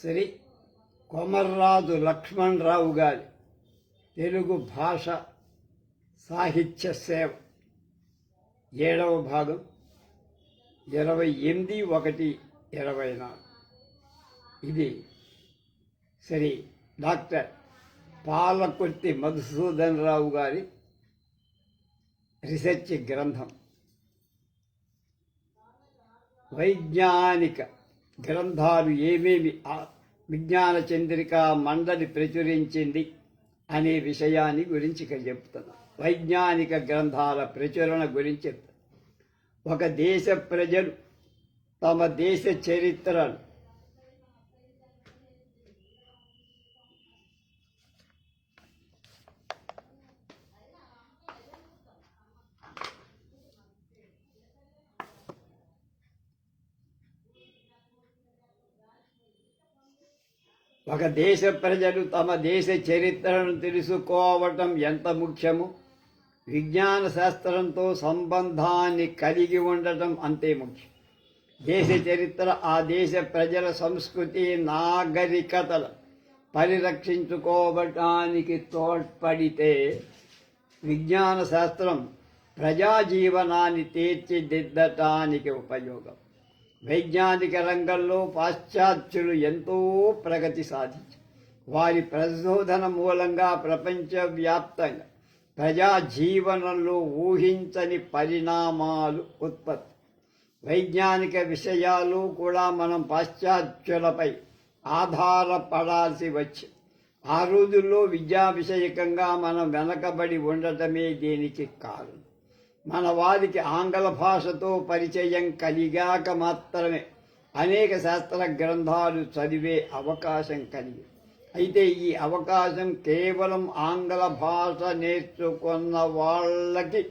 శ్రీ కొమర్రాజు లక్ష్మణరావు గారి తెలుగు భాష సాహిత్య సేవ ఏడవ భాగం ఇరవై ఎనిమిది ఒకటి ఇరవై నాలుగు. ఇది శ్రీ డాక్టర్ పాలకుర్తి మధుసూదన్ రావు గారి రీసెర్చ్ గ్రంథం. వైజ్ఞానిక గ్రంథాలు ఏమేమి విజ్ఞాన చంద్రిక మండలి ప్రచురించింది అనే విషయాన్ని గురించి ఇక్కడ చెప్తున్నా. వైజ్ఞానిక గ్రంథాల ప్రచురణ గురించి ఒక దేశ ప్రజలు తమ దేశ చరిత్రను ఒక దేశ ప్రజలు తమ దేశ చరిత్రను తెలుసుకోవటం ఎంత ముఖ్యమో? విజ్ఞాన శాస్త్రంతో సంబంధాన్ని కలిగి ఉండటం అంతే ముఖ్యం. దేశ చరిత్ర ఆ దేశ ప్రజల సంస్కృతి నాగరికతల పరిరక్షించుకోవటానికి తోడ్పడితే విజ్ఞాన శాస్త్రం ప్రజాజీవనాన్ని తీర్చిదిద్దటానికి ఉపయోగం. వైజ్ఞానిక రంగంలో పాశ్చాత్యులు ఎంతో ప్రగతి సాధించారు. వారి ప్రశోధన మూలంగా ప్రపంచవ్యాప్తంగా ప్రజా జీవనంలో ఊహించని పరిణామాలు ఉత్పత్తి. వైజ్ఞానిక విషయాలు కూడా మనం పాశ్చాత్యులపై ఆధారపడాల్సి వచ్చి ఆ రోజుల్లో విద్యా విషయకంగా మనం వెనకబడి ఉండటమే దీనికి కారణం. మన వారికి ఆంగ్ల భాషతో పరిచయం కలిగాక మాత్రమే అనేక శాస్త్ర గ్రంథాలు చదివే అవకాశం కలిగి. అయితే ఈ అవకాశం కేవలం ఆంగ్ల భాష నేర్చుకున్న వాళ్ళకి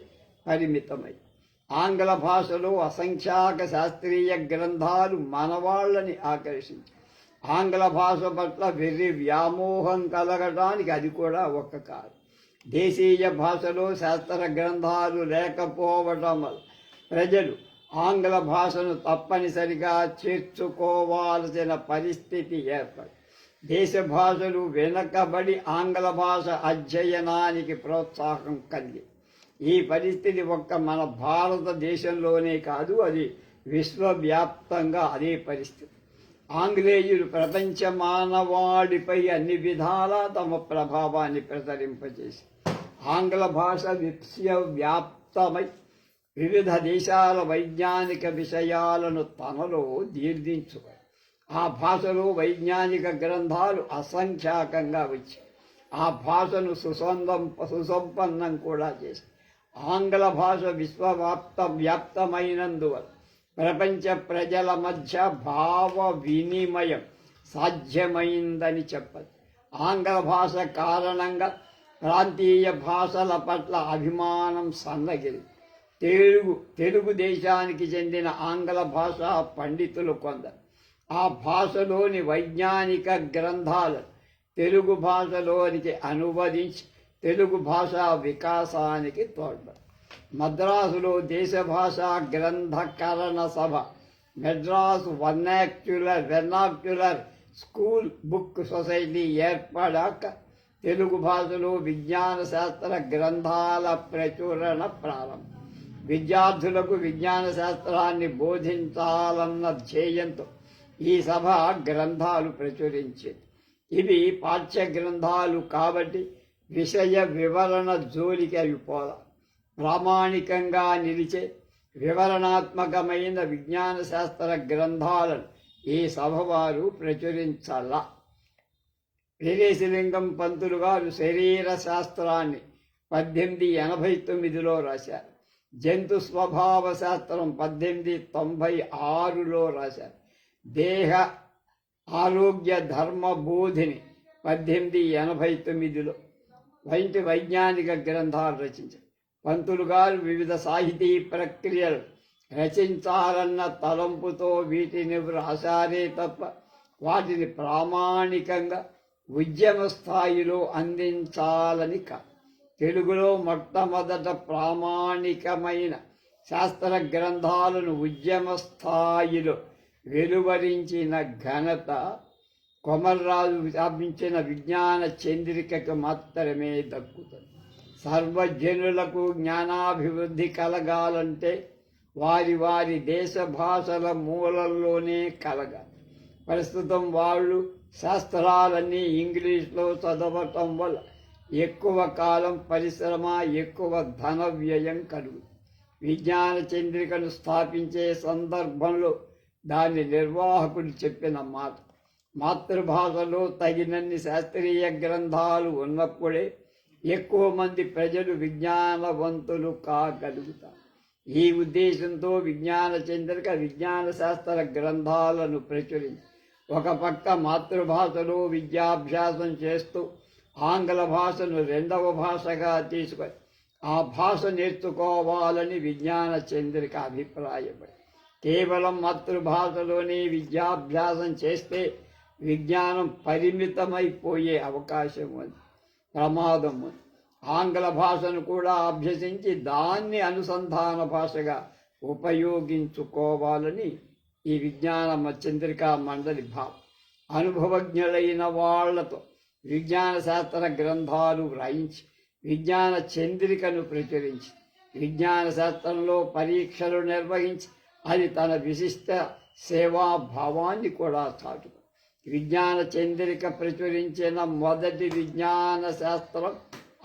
పరిమితమై. ఆంగ్ల భాషలో అసంఖ్యాక శాస్త్రీయ గ్రంథాలు మన వాళ్ళని ఆకర్షించాయి. ఆంగ్ల భాష పట్ల వెర్రి వ్యామోహం కలగడానికి అది కూడా ఒక కారణం. దేశీయ భాషలో శాస్త్ర గ్రంథాలు లేకపోవటం వల్ల ప్రజలు ఆంగ్ల భాషను తప్పనిసరిగా చేర్చుకోవాల్సిన పరిస్థితి ఏర్పడి దేశ భాషలు వెనకబడి ఆంగ్ల భాష అధ్యయనానికి ప్రోత్సాహం కలిగి ఈ పరిస్థితి ఒక్క మన భారతదేశంలోనే కాదు అది విశ్వవ్యాప్తంగా అదే పరిస్థితి. ఆంగ్లేయులు ప్రపంచ మానవాడిపై అన్ని విధాలా తమ ప్రభావాన్ని ప్రసరింపజేసి ఆంగ్ల భాష వ్యాప్తమై వివిధ దేశాల వైజ్ఞానిక విషయాలను తనలో దీర్ఘించుకొని ఆ భాషలో వైజ్ఞానిక గ్రంథాలు అసంఖ్యాకంగా వచ్చాయి. ఆ భాషను సుసందం సుసంపన్నం కూడా చేసి ఆంగ్ల భాష విశ్వవ్యాప్త వ్యాప్తమైనందువల్ల ప్రపంచ ప్రజల మధ్య భావ వినిమయం సాధ్యమైందని చెప్పదు. ఆంగ్ల భాష కారణంగా ప్రాంతీయ భాషల పట్ల అభిమానం సన్నగిరి తెలుగు తెలుగు దేశానికి చెందిన ఆంగ్ల భాష పండితులు కొందరు. ఆ భాషలోని వైజ్ఞానిక గ్రంథాలు తెలుగు భాషలోనికి అనువదించి తెలుగు భాషా వికాసానికి తోడ్పడు మద్రాసులో దేశభాషా గ్రంథకరణ సభ. Madras vernacular vernacular school book society ఏర్పడాక Telugu భాషలో విజ్ఞాన శాస్త్ర గ్రంథాల ప్రచురణ ప్రారంభం. విద్యార్థులకు విజ్ఞాన శాస్త్రాన్ని బోధించాలన్న ధ్యేయంతో ఈ సభ గ్రంథాలు ప్రచురించింది. ఇవి పాఠ్య గ్రంథాలు కాబట్టి విషయ వివరణ జోలికి అయిపోదా. ప్రామాణికంగా నిలిచే వివరణాత్మకమైన విజ్ఞాన శాస్త్ర గ్రంథాలను ఈ సభ వారు ప్రచురించాల. వీరేశలింగం పంతులు గారు శరీర శాస్త్రాన్ని పద్దెనిమిది ఎనభై తొమ్మిదిలో రాశారు. జంతు స్వభావ శాస్త్రం పద్దెనిమిది తొంభై ఆరులో రాశారు. దేహ ఆరోగ్య ధర్మ బోధిని పద్దెనిమిది ఎనభై తొమ్మిదిలో వంటి వైజ్ఞానిక గ్రంథాలు రచించారు. పంతులు గారు వివిధ సాహితీ ప్రక్రియలు రచించాలన్న తలంపుతో వీటిని వ్రాసారే తప్ప వాటిని ప్రామాణికంగా ఉద్యమ స్థాయిలో అందించాలని కాదు తెలుగులో మొట్టమొదట ప్రామాణికమైన శాస్త్ర గ్రంథాలను ఉద్యమ స్థాయిలో వెలువరించిన ఘనత కొమర్రాజు స్థాపించిన విజ్ఞాన చంద్రికకు మాత్రమే దక్కుతుంది. సర్వజనులకు జ్ఞానాభివృద్ధి కలగాలంటే వారి వారి దేశ భాషల మూలల్లోనే కలగాలి. ప్రస్తుతం వాళ్ళు శాస్త్రాలన్నీ ఇంగ్లీష్లో చదవటం వల్ల ఎక్కువ కాలం పరిశ్రమ ఎక్కువ ధన వ్యయం కలుగు విజ్ఞాన చంద్రికను స్థాపించే సందర్భంలో దాని నిర్వాహకుడు చెప్పిన మాట మాతృభాషలో తగినన్ని శాస్త్రీయ గ్రంథాలు ఉన్నప్పుడే ఎక్కువ మంది ప్రజలు విజ్ఞానవంతులు కాగలుగుతారు. ఈ ఉద్దేశంతో విజ్ఞాన చంద్రిక విజ్ఞాన శాస్త్ర గ్రంథాలను ప్రచురించి ఒక పక్క మాతృభాషలో విద్యాభ్యాసం చేస్తూ ఆంగ్ల భాషను రెండవ భాషగా తీసుకొని ఆ భాష నేర్చుకోవాలని విజ్ఞాన చంద్రిక అభిప్రాయపడి కేవలం మాతృభాషలోనే విద్యాభ్యాసం చేస్తే విజ్ఞానం పరిమితమైపోయే అవకాశం ఉంది. ప్రమాదం ఆంగ్ల భాషను కూడా అభ్యసించి దాన్ని అనుసంధాన భాషగా ఉపయోగించుకోవాలని ఈ విజ్ఞాన చంద్రికా మండలి భావం అనుభవజ్ఞులైన వాళ్ళతో విజ్ఞాన శాస్త్ర గ్రంథాలు వ్రాయించి విజ్ఞాన చంద్రికను ప్రచురించి విజ్ఞాన శాస్త్రంలో పరీక్షలు నిర్వహించి అది తన విశిష్ట సేవాభావాన్ని కూడా చాటుకుంది విజ్ఞాన చంద్రిక ప్రచురించిన మొదటి విజ్ఞాన శాస్త్రం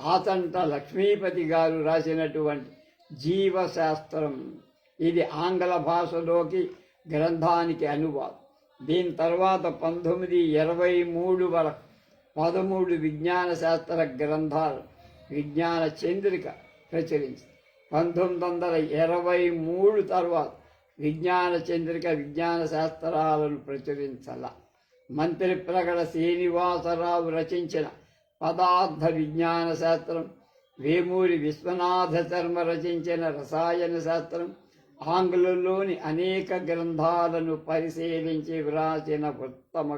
ఆతంట లక్ష్మీపతి గారు రాసినటువంటి జీవశాస్త్రం. ఇది ఆంగ్ల భాషలోకి గ్రంథానికి అనువాదం. దీని తర్వాత పంతొమ్మిది ఇరవై మూడు వరకు పదమూడు విజ్ఞాన శాస్త్ర గ్రంథాలు విజ్ఞాన చంద్రిక ప్రచురించింది. పంతొమ్మిది వందల ఇరవై మూడు తర్వాత విజ్ఞాన చంద్రిక విజ్ఞాన శాస్త్రాలను ప్రచురించాల. మంత్రి ప్రగడ శ్రీనివాసరావు రచించిన పదార్థ విజ్ఞాన శాస్త్రం వేమూరి విశ్వనాథ శర్మ రచించిన రసాయన శాస్త్రం ఆంగ్లంలోని అనేక గ్రంథాలను పరిశీలించి వ్రాసిన ఉత్తమ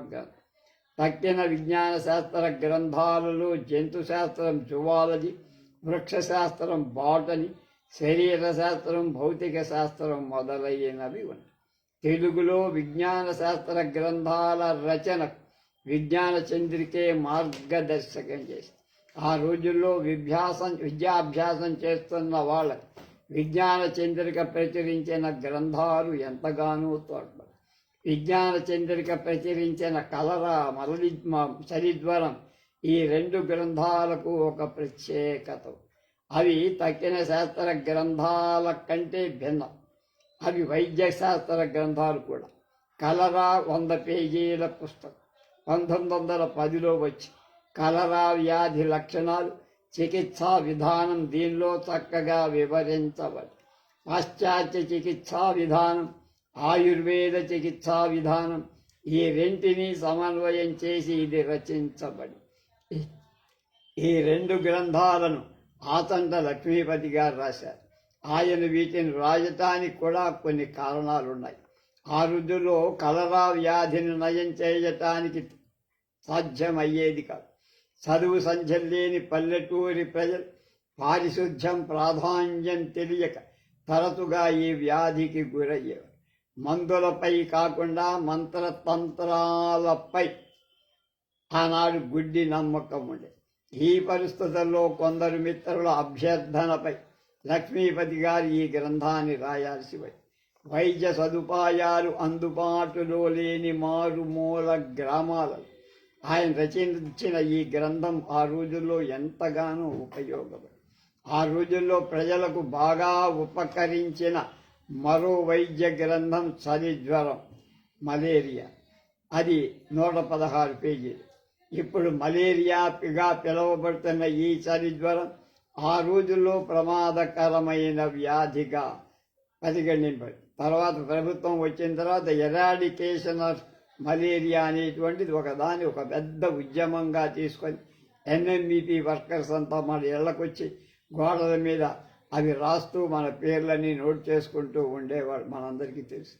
తక్కిన విజ్ఞాన శాస్త్ర గ్రంథాలలో జంతు శాస్త్రం జువాలజీ వృక్షశాస్త్రం బాటని శరీర శాస్త్రం భౌతిక శాస్త్రం మొదలైనవి ఉన్నాయి. తెలుగులో విజ్ఞాన శాస్త్ర గ్రంథాల రచన విజ్ఞాన చంద్రికే మార్గదర్శకం చేసి ఆ రోజుల్లో విభ్యాసం విద్యాభ్యాసం చేస్తున్న వాళ్ళకి విజ్ఞాన చంద్రిక ప్రచురించిన గ్రంథాలు ఎంతగానో తోడ్పడి విజ్ఞాన చంద్రిక ప్రచురించిన కలరా మరలి చరిద్వరం ఈ రెండు గ్రంథాలకు ఒక ప్రత్యేకత. అవి తక్కిన శాస్త్ర గ్రంథాల కంటే భిన్నం. అవి వైద్య శాస్త్ర గ్రంథాలు కూడా. కలరా వంద పేజీల పుస్తకం. పంతొమ్మిది వందల పదిలో వచ్చి కలరా వ్యాధి లక్షణాలు చికిత్సా విధానం దీనిలో చక్కగా వివరించబడి పాశ్చాత్య చికిత్సా విధానం ఆయుర్వేద చికిత్సా విధానం ఈ రెంటిని సమన్వయం చేసి ఇది రచించబడి. ఈ రెండు గ్రంథాలను ఆతంట లక్ష్మీపతి గారు రాశారు. ఆయన వీటిని రాజధానికి కూడా కొన్ని కారణాలు ఉన్నాయి ఆ రోజుల్లో కలరా వ్యాధిని నయం చేయటానికి సాధ్యమయ్యేది కాదు. చదువు సంధ్యం లేని పల్లెటూరి ప్రజలు పారిశుద్ధ్యం ప్రాధాన్యం తెలియక తరచుగా ఈ వ్యాధికి గురయ్యేవారు. మందులపై కాకుండా మంత్రతంత్రాలపై ఆనాడు గుడ్డి నమ్మకం ఉండే ఈ పరిస్థితుల్లో కొందరు మిత్రుల అభ్యర్థనపై లక్ష్మీపతి గారు ఈ గ్రంథాన్ని రాయాల్సి వైద్య సదుపాయాలు అందుబాటులో లేని మారుమూల గ్రామాలలో ఆయన రచించిన ఈ గ్రంథం ఆ రోజుల్లో ఎంతగానో ఉపయోగపడి ఆ రోజుల్లో ప్రజలకు బాగా ఉపకరించిన మరో వైద్య గ్రంథం చలి జ్వరం మలేరియా. అది నూట పదహారు పేజీలు. ఇప్పుడు మలేరియాగా పిలువబడుతున్న ఈ చలి జ్వరం ఆ రోజుల్లో ప్రమాదకరమైన వ్యాధిగా పరిగణింపడి తర్వాత ప్రభుత్వం వచ్చిన తర్వాత ఎరాడికేషన్ ఆఫ్ మలేరియా అనేటువంటిది ఒక దాన్ని ఒక పెద్ద ఉద్యమంగా తీసుకొని ఎన్ఎంబిపి వర్కర్స్ అంతా మన ఇళ్ళకొచ్చి గోడల మీద అవి రాస్తూ మన పేర్లన్నీ నోట్ చేసుకుంటూ ఉండేవాడు మనందరికీ తెలుసు.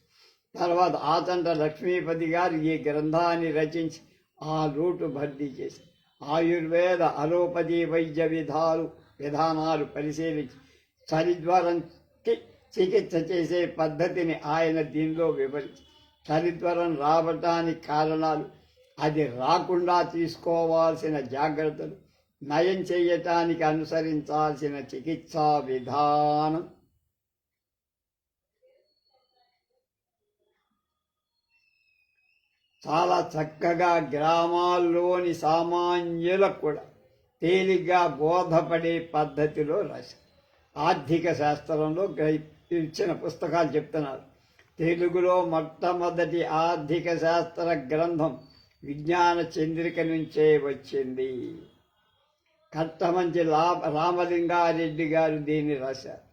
తర్వాత ఆచంట లక్ష్మీపతి గారు ఈ గ్రంథాన్ని రచించి ఆ రూటు భర్తీ చేసి ఆయుర్వేద అలోపతి వైద్య విధాలు విధానాలు పరిశీలించి చలిజ్వరంకి చికిత్స చేసే పద్ధతిని ఆయన దీనిలో వివరించి చలిజ్వరం రావటానికి కారణాలు అది రాకుండా తీసుకోవాల్సిన జాగ్రత్తలు నయం చేయటానికి అనుసరించాల్సిన చికిత్సా విధానం. చాలా చక్కగా గ్రామాల్లోని సామాన్యులకు కూడా తేలిగ్గా బోధపడే పద్ధతిలో రాశారు. ఆర్థిక శాస్త్రంలో ఇచ్చిన పుస్తకాలు చెప్తున్నారు. తెలుగులో మొట్టమొదటి ఆర్థిక శాస్త్ర గ్రంథం విజ్ఞాన చంద్రిక నుంచే వచ్చింది. కట్టమంచి లా రామలింగారెడ్డి గారు దీన్ని రాశారు.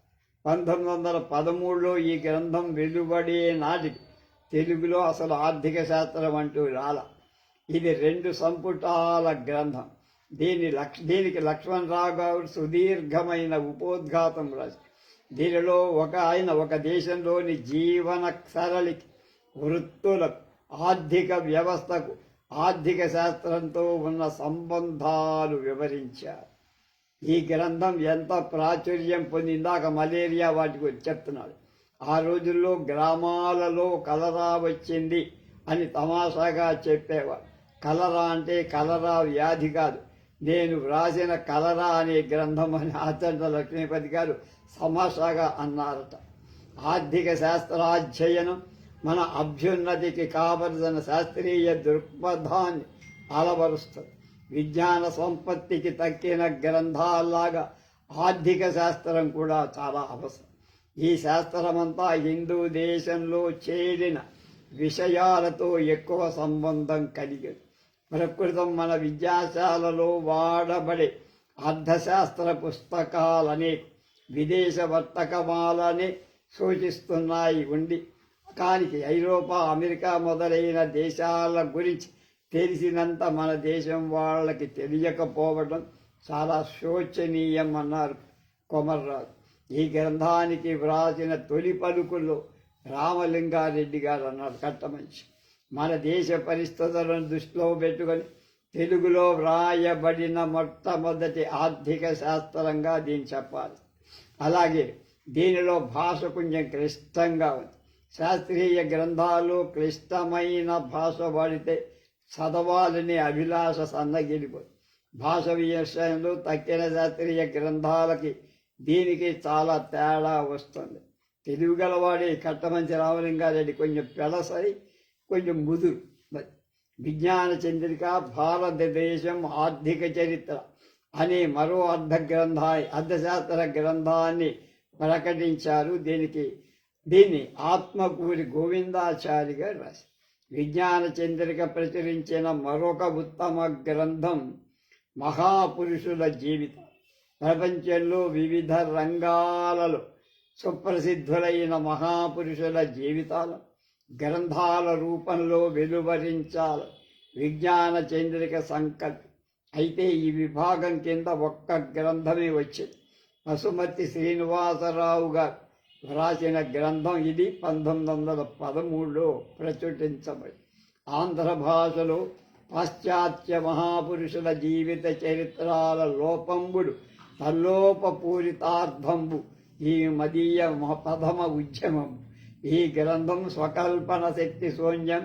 పంతొమ్మిది వందల పదమూడులో ఈ గ్రంథం వెలువడే నాటికి తెలుగులో అసలు ఆర్థిక శాస్త్రం అంటూ రాల. ఇది రెండు సంపుటాల గ్రంథం. దీని లక్ష దీనికి లక్ష్మణరావు గారు సుదీర్ఘమైన ఉపోద్ఘాతం రాసి దీనిలో ఒక ఆయన ఒక దేశంలోని జీవన సరళికి వృత్తులకు ఆర్థిక వ్యవస్థకు ఆర్థిక శాస్త్రంతో ఉన్న సంబంధాలు వివరించారు. ఈ గ్రంథం ఎంత ప్రాచుర్యం పొందిందాక మలేరియా వాటి గురించి చెప్తున్నాడు. ఆ రోజుల్లో గ్రామాలలో కలరా వచ్చింది అని తమాషాగా చెప్పేవారు. కలరా అంటే కలరా వ్యాధి కాదు నేను వ్రాసిన కలరా అనే గ్రంథం అని ఆచరణ లక్ష్మీపతి గారు సమాసాగా అన్నారట. ఆర్థిక శాస్త్రాధ్యయనం మన అభ్యున్నతికి కావలసిన శాస్త్రీయ దృక్పథాన్ని అలవరుస్తుంది. విజ్ఞాన సంపత్తికి తక్కిన గ్రంథాల్లాగా ఆర్థిక శాస్త్రం కూడా చాలా అవసరం. ఈ శాస్త్రమంతా హిందూ దేశంలో చేరిన విషయాలతో ఎక్కువ సంబంధం కలిగింది. ప్రకృతం మన విద్యాశాలలో వాడబడే అర్థశాస్త్ర పుస్తకాలనే విదేశ వర్తకమాలని సూచిస్తున్నాయి ఉండి కానికి ఐరోపా అమెరికా మొదలైన దేశాల గురించి తెలిసినంత మన దేశం వాళ్ళకి తెలియకపోవడం చాలా శోచనీయం అన్నారు కొమర్రాజు. ఈ గ్రంథానికి వ్రాసిన తొలి పలుకుల్లో రామలింగారెడ్డి గారు అన్నారు కట్టమంచి మన దేశ పరిస్థితులను దృష్టిలో పెట్టుకొని తెలుగులో వ్రాయబడిన మొట్టమొదటి ఆర్థిక శాస్త్రంగా దీన్ని చెప్పాలి. అలాగే దీనిలో భాష కొంచెం క్లిష్టంగా ఉంది. శాస్త్రీయ గ్రంథాలు క్లిష్టమైన భాష వాడితే చదవాలని అభిలాష సన్నగిలిపోయి భాష విషయంలో తక్కిన శాస్త్రీయ గ్రంథాలకి దీనికి చాలా తేడా వస్తుంది. తెలుగు గలవాడి కట్టమంచి రామలింగారెడ్డి కొంచెం పెడసరి కొంచెం ముదురు మరి విజ్ఞాన చంద్రిక భారతదేశం ఆర్థిక చరిత్ర అనే మరో అర్ధ గ్రంథా అర్థశాస్త్ర గ్రంథాన్ని ప్రకటించారు దీనికి దీన్ని ఆత్మకూరి గోవిందాచారి గారు రాశారు విజ్ఞాన చంద్రిక ప్రచురించిన మరొక ఉత్తమ గ్రంథం మహాపురుషుల జీవితం ప్రపంచంలో వివిధ రంగాలలో సుప్రసిద్ధులైన మహాపురుషుల జీవితాలు గ్రంథాల రూపంలో వెలువరించాలి. విజ్ఞాన చంద్రిక సంకల్పం. అయితే ఈ విభాగం కింద ఒక్క గ్రంథమే వచ్చింది. పశుమతి శ్రీనివాసరావు గారు వ్రాసిన గ్రంథం ఇది పంతొమ్మిది వందల పదమూడులో ప్రచురించబడి ఆంధ్ర భాషలో పాశ్చాత్య మహాపురుషుల జీవిత చరిత్రాల లోపంబుడు తల్లోపపూరితార్థంబు ఈ మదీయ మ- ప్రథమ ఉద్యమం ఈ గ్రంథం స్వకల్పన శక్తి శూన్యం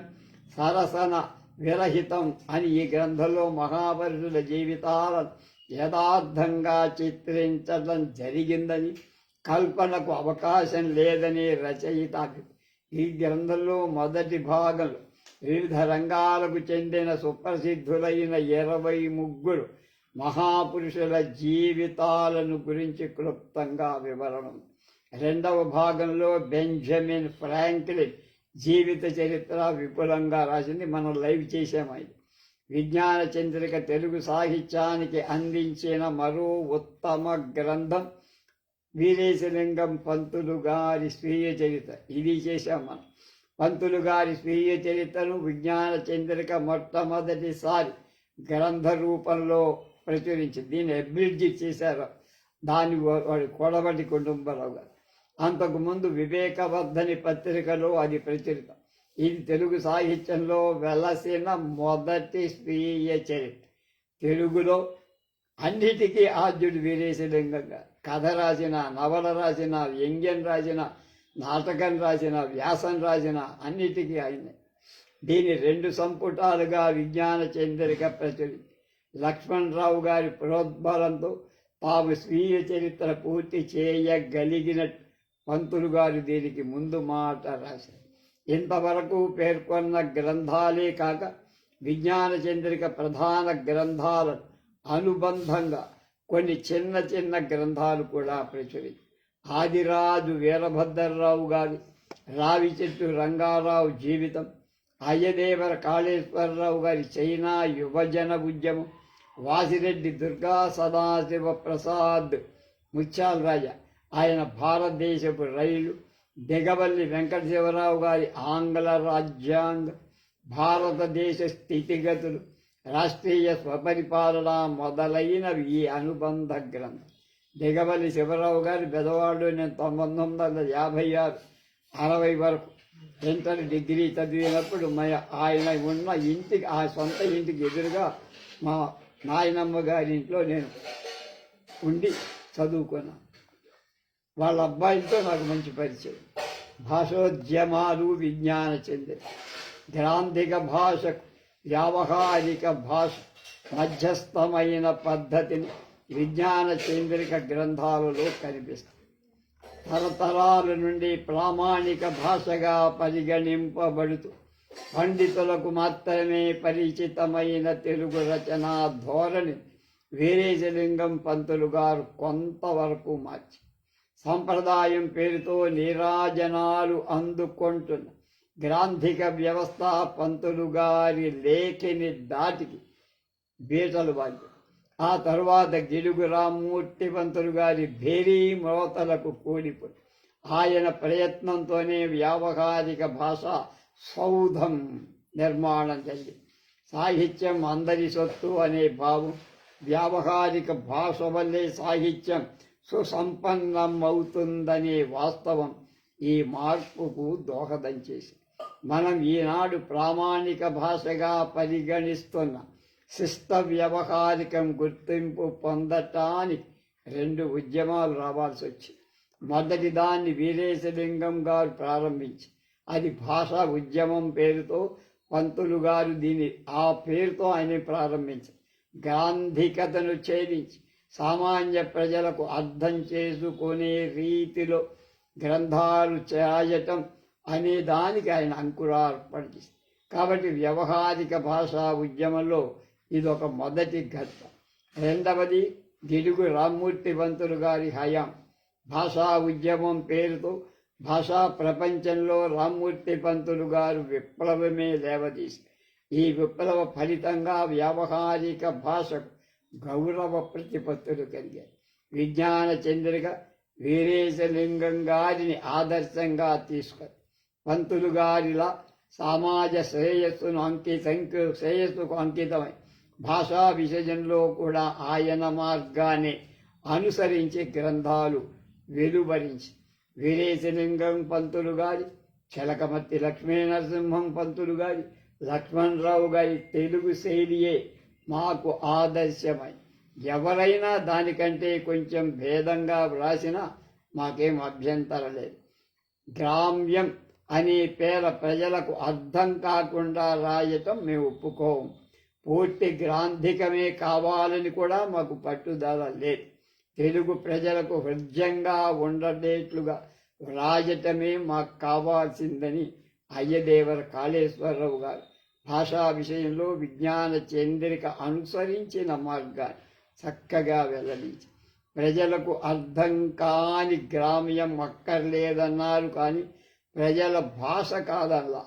సరసన విరహితం అని ఈ గ్రంథంలో మహాపరుషుల జీవితాలను యథార్థంగా చిత్రించడం జరిగిందని కల్పనకు అవకాశం లేదని రచయిత ఈ గ్రంథంలో మొదటి భాగంలో వివిధ రంగాలకు చెందిన సుప్రసిద్ధులైన ఇరవై ముగ్గురు మహాపురుషుల జీవితాలను గురించి క్లుప్తంగా వివరణ ఉంది. రెండవ భాగంలో బెంజమిన్ ఫ్రాంక్లిన్ జీవిత చరిత్ర విపులంగా రాసింది. మనం లైవ్ చేసామది విజ్ఞాన చంద్రిక తెలుగు సాహిత్యానికి అందించిన మరో ఉత్తమ గ్రంథం వీరేశలింగం పంతులు గారి స్వీయ చరిత్ర. ఇది చేశాం మనం. పంతులు గారి స్వీయ చరిత్రను విజ్ఞాన చంద్రిక మొట్టమొదటిసారి గ్రంథ రూపంలో ప్రచురించింది. దీన్ని అభివృద్ధి చేశారు. దాని వాడు వాడి కొడవటి కుటుంబరావు గారు. అంతకుముందు వివేకవర్ధని పత్రికలో అది ప్రచురితం. ఇది తెలుగు సాహిత్యంలో వెలసిన మొదటి స్వీయ చరిత్ర. తెలుగులో అన్నిటికీ ఆద్యుడు వీరేశలింగం గారు కథ రాసిన నవల రాసిన వ్యంగ్యం రాసిన నాటకం రాసిన వ్యాసం రాసిన అన్నిటికీ ఆయనే దీని రెండు సంపుటాలుగా విజ్ఞాన చంద్రిక ప్రచురింది లక్ష్మణరావు గారి ప్రోద్బలంతో తాము స్వీయ చరిత్ర పూర్తి చేయగలిగినట్టు పంతులు గారు దీనికి ముందు మాట రాశారు. ఇంతవరకు పేర్కొన్న గ్రంథాలే కాక విజ్ఞాన చంద్రిక ప్రధాన గ్రంథాల అనుబంధంగా కొన్ని చిన్న చిన్న గ్రంథాలు కూడా ప్రచురి. ఆదిరాజు వీరభద్రరావు గారి రావి చెట్టు రంగారావు జీవితం అయ్యదేవర కాళేశ్వరరావు గారి చైనా యువజన ఉద్యమం వాసిరెడ్డి దుర్గా సదాశివ ప్రసాద్ ముత్యాలరాజ ఆయన భారతదేశపు రైలు దిగవల్లి వెంకటశివరావు గారి ఆంగ్ల రాజ్యాంగ భారతదేశ స్థితిగతులు రాష్ట్రీయ స్వపరిపాలన మొదలైనవి ఈ అనుబంధ గ్రంథం. దిగవల్లి శివరావు గారి బెదవాడు నేను పంతొమ్మిది వందల యాభై ఆరు అరవై వరకు ఇంటర్ డిగ్రీ చదివినప్పుడు మా ఆయన ఉన్న ఇంటికి ఆ సొంత ఇంటికి ఎదురుగా మా నాయనమ్మ గారి ఇంట్లో నేను ఉండి చదువుకున్నాను. వాళ్ళ అబ్బాయిలతో నాకు మంచి పరిచయం. భాషోద్యమాలు విజ్ఞాన చెంది గ్రాంధిక భాషకు వ్యావహారిక భాష మధ్యస్థమైన పద్ధతిని విజ్ఞాన చంద్రిక గ్రంథాలలో కనిపిస్తుంది తరతరాల నుండి ప్రామాణిక భాషగా పరిగణింపబడుతూ పండితులకు మాత్రమే పరిచితమైన తెలుగు రచనా ధోరణి వీరేజలింగం పంతులు గారు కొంతవరకు మార్చి సంప్రదాయం పేరుతో నీరాజనాలు అందుకుంటున్న. గ్రాంధిక వ్యవస్థ పంతులు గారి లేఖిని దాటికి బీటలు వాళ్ళు ఆ తరువాత గిలుగు రామ్మూర్తి పంతులు గారి భేరీ మ్రోతలకు కూలిపోయి. ఆయన ప్రయత్నంతోనే వ్యావహారిక భాష సౌధం నిర్మాణం జరిగింది. సాహిత్యం అందరి సొత్తు అనే భావం వ్యావహారిక భాష వల్లే సాహిత్యం సుసంపన్నం అవుతుందనే వాస్తవం ఈ మార్పుకు దోహదం చేసి మనం ఈనాడు ప్రామాణిక భాషగా పరిగణిస్తున్న శిస్త వ్యవహారికం గుర్తింపు పొందటానికి రెండు ఉద్యమాలు రావాల్సి వచ్చింది. మొదటి దాన్ని వీరేశలింగం గారు ప్రారంభించి అది భాషా ఉద్యమం పేరుతో పంతులు గారు దీని ఆ పేరుతో ఆయన ప్రారంభించారు. గాంధికతను ఛేదించి సామాన్య ప్రజలకు అర్థం చేసుకునే రీతిలో గ్రంథాలు చేయటం అనే దానికి ఆయన అంకురార్పణ కాబట్టి వ్యవహారిక భాషా ఉద్యమంలో ఇదొక మొదటి ఘట్ట. రెండవది గిడుగు రామ్మూర్తి పంతులు గారి హయాం. భాషా ఉద్యమం పేరుతో భాషా ప్రపంచంలో రామ్మూర్తి పంతులు గారు విప్లవమే లేవదీసి ఈ విప్లవ ఫలితంగా వ్యావహారిక భాషకు గౌరవ ప్రతిపత్తులు కలిగాయి విజ్ఞాన చంద్రిక వీరేశలింగం గారిని ఆదర్శంగా తీసుకొని పంతులు గారిలా సమాజ శ్రేయస్సును అంకితంకు శ్రేయస్సుకు అంకితమై భాషా విసర్జనలో కూడా ఆయన మార్గాన్ని అనుసరించి గ్రంథాలు వెలువరించి వీరేశలింగం పంతులు గారి చెలకమత్తి లక్ష్మీ నరసింహం పంతులు గారి లక్ష్మణరావు గారి తెలుగు శైలియే మాకు ఆదర్శమై. ఎవరైనా దానికంటే కొంచెం భేదంగా వ్రాసినా మాకేం అభ్యంతరం లేదు. గ్రామ్యం అనే పేర ప్రజలకు అర్థం కాకుండా రాయటం మేము ఒప్పుకోము. పూర్తి గ్రాంధికమే కావాలని కూడా మాకు పట్టుదల లేదు. తెలుగు ప్రజలకు హృదయంగా ఉండేట్లుగా వ్రాయటమే మాకు కావాల్సిందని అయ్యదేవర కాళేశ్వరరావు గారు భాషా విషయంలో విజ్ఞాన చంద్రిక అనుసరించిన మార్గాన్ని చక్కగా వెల్లడించి ప్రజలకు అర్థం కాని గ్రామ్యం అక్కర్లేదన్నారు కానీ ప్రజల భాష కాదల్లా.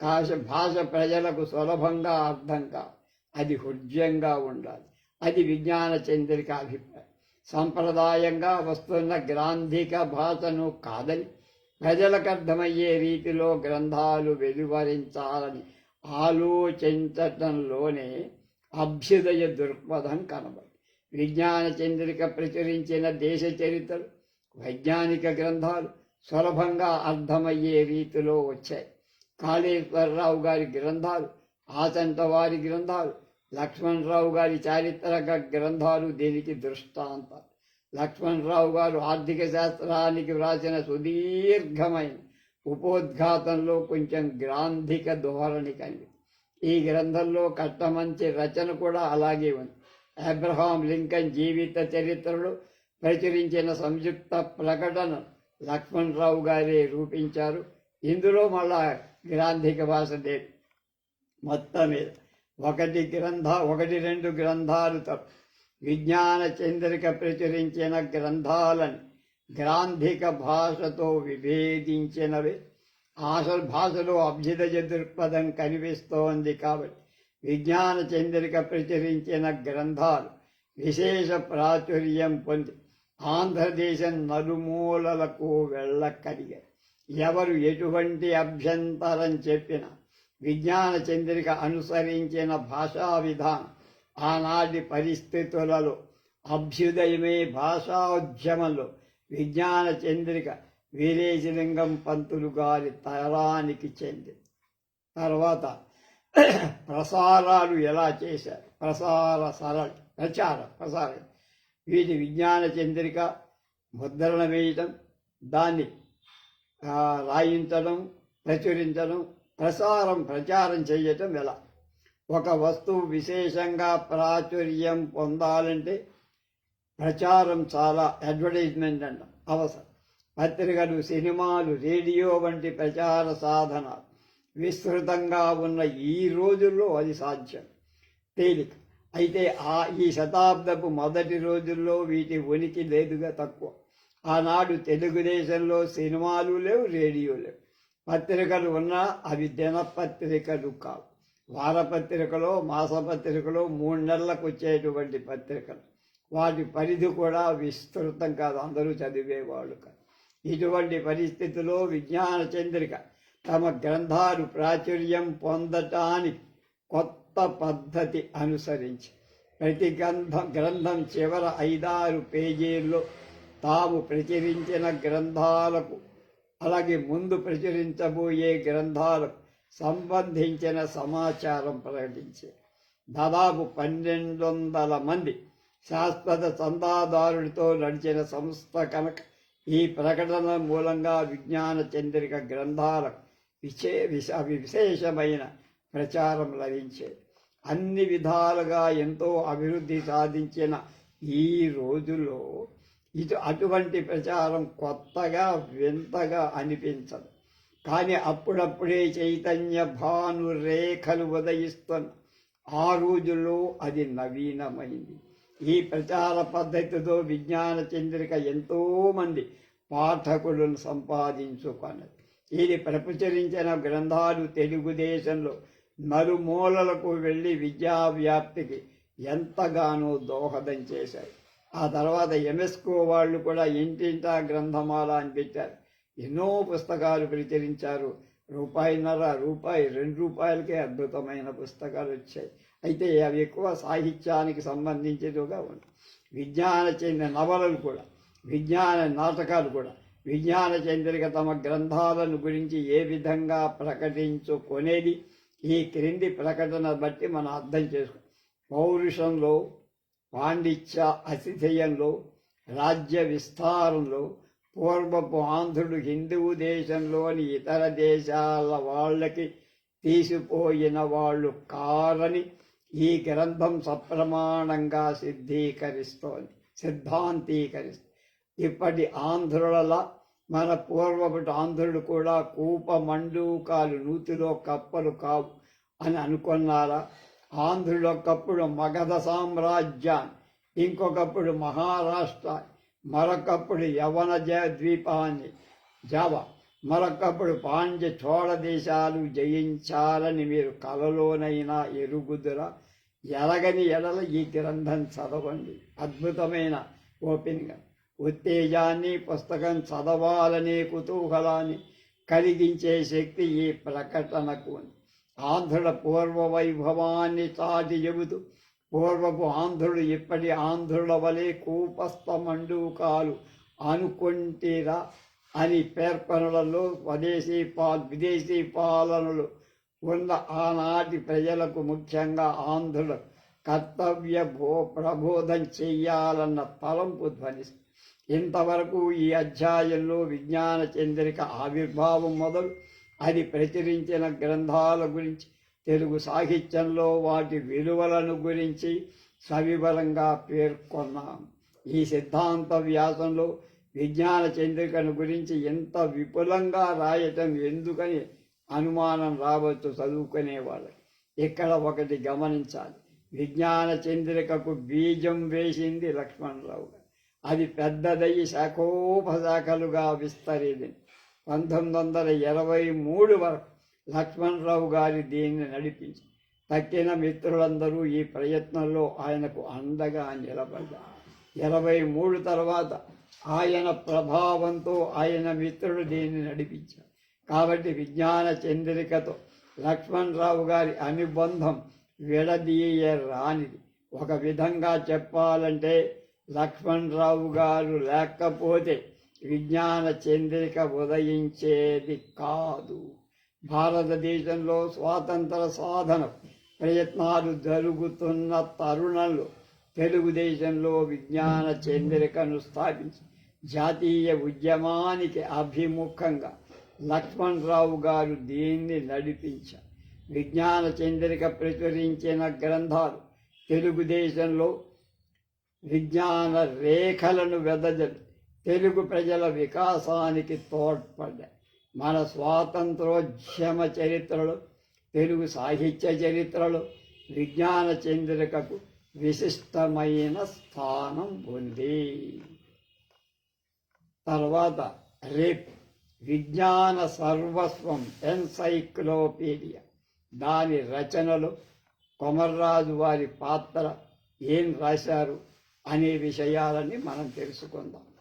కాశ భాష ప్రజలకు సులభంగా అర్థం కాదు అది హృద్యంగా ఉండాలి. అది విజ్ఞాన చంద్రిక అభిప్రాయం. సంప్రదాయంగా వస్తున్న గ్రాంధిక భాషను కాదని ప్రజలకు అర్థమయ్యే రీతిలో గ్రంథాలు వెలువరించాలని ఆలోచించటంలోనే అభ్యుదయ దృక్పథం కనబడి విజ్ఞాన చంద్రిక ప్రచురించిన దేశ చరిత్రలు వైజ్ఞానిక గ్రంథాలు సులభంగా అర్థమయ్యే రీతిలో వచ్చాయి. కాళేశ్వరరావు గారి గ్రంథాలు ఆచంట వారి గ్రంథాలు లక్ష్మణరావు గారి చారిత్రక గ్రంథాలు దీనికి దృష్టాంతాలు. లక్ష్మణరావు గారు ఆర్థిక శాస్త్రానికి వ్రాసిన సుదీర్ఘమైన ఉపోద్ఘాతంలో కొంచెం గ్రాంధిక ధోరణి కలిగి ఈ గ్రంథంలో కట్టమంచి రచన కూడా అలాగే ఉంది. అబ్రహాం లింకన్ జీవిత చరిత్రలో ప్రచురించిన సంయుక్త ప్రకటన లక్ష్మణరావు గారే రూపించారు. ఇందులో మళ్ళా గ్రాంధిక భాష లేదు మొత్తం మీద ఒకటి గ్రంథ ఒకటి రెండు గ్రంథాలు విజ్ఞాన చంద్రిక ప్రచురించిన గ్రంథాలను గ్రాంధిక భాషతో విభేదించినవి. అసలు భాషలో అభ్యుదయ దృక్పథం కనిపిస్తోంది కాబట్టి విజ్ఞాన చంద్రిక ప్రచురించిన గ్రంథాలు విశేష ప్రాచుర్యం పొంది ఆంధ్రదేశం నలుమూలలకు వెళ్ళకలిగాయి ఎవరు ఎటువంటి అభ్యంతరం చెప్పినా విజ్ఞాన చంద్రిక అనుసరించిన భాషా విధానం ఆనాటి పరిస్థితులలో అభ్యుదయమే భాషాద్యమంలో విజ్ఞాన చంద్రిక వీరేశలింగం పంతులు గారి తరానికి చెంది. తర్వాత ప్రసారాలు ఎలా చేశారు? ప్రసార సరళ ప్రచార ప్రసారం. వీటి విజ్ఞాన చంద్రిక ముద్రణ వేయటం దాన్ని రాయించడం ప్రచురించడం ప్రసారం ప్రచారం చేయటం ఎలా? ఒక వస్తువు విశేషంగా ప్రాచుర్యం పొందాలంటే ప్రచారం చాలా అడ్వర్టైజ్మెంట్ అంట. అవసరం. పత్రికలు సినిమాలు రేడియో వంటి ప్రచార సాధనాలు. విస్తృతంగా ఉన్న ఈ రోజుల్లో అది సాధ్యం. తేలిక. అయితే ఆ ఈ శతాబ్దపు మొదటి రోజుల్లో వీటి ఉనికి లేదుగా తక్కువ. ఆనాడు తెలుగుదేశంలో సినిమాలు లేవు రేడియో లేవు. పత్రికలు ఉన్నా అవి దినపత్రికలు కావు. వారపత్రికలో మాసపత్రికలో మూడు నెలలకు వచ్చేటువంటి పత్రికలు. వాటి పరిధి కూడా విస్తృతం కాదు. అందరూ చదివేవాళ్ళు కాదు. ఇటువంటి పరిస్థితిలో విజ్ఞాన చంద్రిక తమ గ్రంథాలు ప్రాచుర్యం పొందటానికి కొత్త పద్ధతి అనుసరించి ప్రతి గ్రంథం గ్రంథం చివర ఐదారు పేజీల్లో తాము ప్రచురించిన గ్రంథాలకు అలాగే ముందు ప్రచురించబోయే గ్రంథాలకు సంబంధించిన సమాచారం ప్రకటించే దాదాపు పన్నెండు వందల మంది శాశ్వత చందాదారుడితో నడిచిన సంస్థ కనుక ఈ ప్రకటన మూలంగా విజ్ఞాన చంద్రిక గ్రంథాలకు విశే విశ విశేషమైన ప్రచారం లభించేది. అన్ని విధాలుగా ఎంతో అభివృద్ధి సాధించిన ఈ రోజుల్లో ఇటు అటువంటి ప్రచారం కొత్తగా వింతగా అనిపించదు. కానీ అప్పుడప్పుడే చైతన్య భాను రేఖలు ఉదయిస్తున్న ఆ రోజుల్లో అది నవీనమైంది. ఈ ప్రచార పద్ధతితో విజ్ఞాన చంద్రిక ఎంతోమంది పాఠకులను సంపాదించుకున్నది ఇది ప్రచురించిన గ్రంథాలు తెలుగుదేశంలో మరుమూలలకు వెళ్ళి విద్యా వ్యాప్తికి ఎంతగానో దోహదం చేశాయి. ఆ తర్వాత ఎంఎస్కో వాళ్ళు కూడా ఇంటింటా గ్రంథమాల అని పెట్టారు ఎన్నో పుస్తకాలు ప్రచురించారు. రూపాయిన్నర రూపాయి రెండు రూపాయలకే అద్భుతమైన పుస్తకాలు వచ్చాయి. అయితే అవి ఎక్కువ సాహిత్యానికి సంబంధించినవిగా ఉంటాయి విజ్ఞాన చెందిన నవలలు కూడా విజ్ఞాన నాటకాలు కూడా విజ్ఞాన చంద్రిక తమ గ్రంథాలను గురించి ఏ విధంగా ప్రకటించుకొనేది ఈ క్రింది ప్రకటన బట్టి మనం అర్థం చేసుకో పౌరుషంలో పాండిత్య అతిథేయంలో రాజ్య విస్తారంలో పూర్వపు ఆంధ్రుడు హిందువు దేశంలోని ఇతర దేశాల వాళ్ళకి తీసిపోయిన వాళ్ళు కారని ఈ గ్రంథం సప్రమాణంగా సిద్ధీకరిస్తోంది సిద్ధాంతీకరిస్తుంది. ఇప్పటి ఆంధ్రుల మన పూర్వపటి ఆంధ్రుడు కూడా కూప మండూకాలు నూతిలో కప్పలు కావు అని అనుకున్నారా? ఆంధ్రుడు ఒకప్పుడు మగధ సామ్రాజ్యాన్ని ఇంకొకప్పుడు మహారాష్ట్ర మరొకప్పుడు యవన జ- ద్వీపాన్ని జావ మరొకప్పుడు పాండ్య చోళ దేశాలు జయించాలని మీరు కలలోనైనా ఎరుగుదురా? ఎరగని ఎడల ఈ గ్రంథం చదవండి. అద్భుతమైన ఓపెన్గా. ఉత్తేజాన్ని పుస్తకం చదవాలనే కుతూహలాన్ని కలిగించే శక్తి ఈ ప్రకటనకు ఉంది. ఆంధ్రుల పూర్వ వైభవాన్ని చాటి చెబుతూ పూర్వపు ఆంధ్రుడు ఇప్పటి ఆంధ్రుల వలె కూపస్థ మండూకాలు అనుకుంటేరా? అని పేర్కొనడంలో స్వదేశీ పా విదేశీ పాలనలు ఉన్న ఆనాటి ప్రజలకు ముఖ్యంగా ఆంధ్రులు కర్తవ్య భో ప్రబోధం చెయ్యాలన్న తలంపు ధ్వనిస్తుంది ఇంతవరకు ఈ అధ్యాయంలో విజ్ఞాన చంద్రిక ఆవిర్భావం మొదలు అది ప్రచురించిన గ్రంథాల గురించి తెలుగు సాహిత్యంలో వాటి విలువలను గురించి సవివరంగా పేర్కొన్నాం. ఈ సిద్ధాంత వ్యాసంలో విజ్ఞాన చంద్రికను గురించి ఎంత విపులంగా రాయటం ఎందుకని అనుమానం రావచ్చు చదువుకునే వాళ్ళకి. ఇక్కడ ఒకటి గమనించాలి. విజ్ఞాన చంద్రికకు బీజం వేసింది లక్ష్మణరావు గారు. అది పెద్దదయ్యి శాఖోపశాఖలుగా విస్తరింది. పంతొమ్మిది వందల ఇరవై మూడు వరకు లక్ష్మణరావు గారి దీన్ని నడిపించి తక్కిన మిత్రులందరూ ఈ ప్రయత్నంలో ఆయనకు అండగా నిలబడ్డారు. ఇరవై మూడు తర్వాత ఆయన ప్రభావంతో ఆయన మిత్రుడు దీన్ని నడిపించారు కాబట్టి విజ్ఞాన చంద్రికతో లక్ష్మణరావు గారి అనుబంధం విడదీయరానిది ఒక విధంగా చెప్పాలంటే లక్ష్మణ్ రావు గారు లేకపోతే విజ్ఞాన చంద్రిక ఉదయించేది కాదు. భారతదేశంలో స్వాతంత్ర సాధన ప్రయత్నాలు జరుగుతున్న తరుణంలో తెలుగుదేశంలో విజ్ఞాన చంద్రికను స్థాపించి జాతీయ ఉద్యమానికి అభిముఖంగా లక్ష్మణరావు గారు దీన్ని నడిపించారు. విజ్ఞాన చంద్రిక ప్రచురించిన గ్రంథాలు తెలుగుదేశంలో విజ్ఞాన రేఖలను వెదజలి తెలుగు ప్రజల వికాసానికి తోడ్పడ్డాయి. మన స్వాతంత్రోద్యమ చరిత్రలో తెలుగు సాహిత్య చరిత్రలో విజ్ఞాన చంద్రికకు విశిష్టమైన స్థానం ఉంది. తర్వాత రేప్ విజ్ఞాన సర్వస్వం ఎన్సైక్లోపీడియా. దాని రచనలు కొమర్రాజు వారి పాత్ర ఏం రాశారు అనే విషయాలని మనం తెలుసుకుందాం.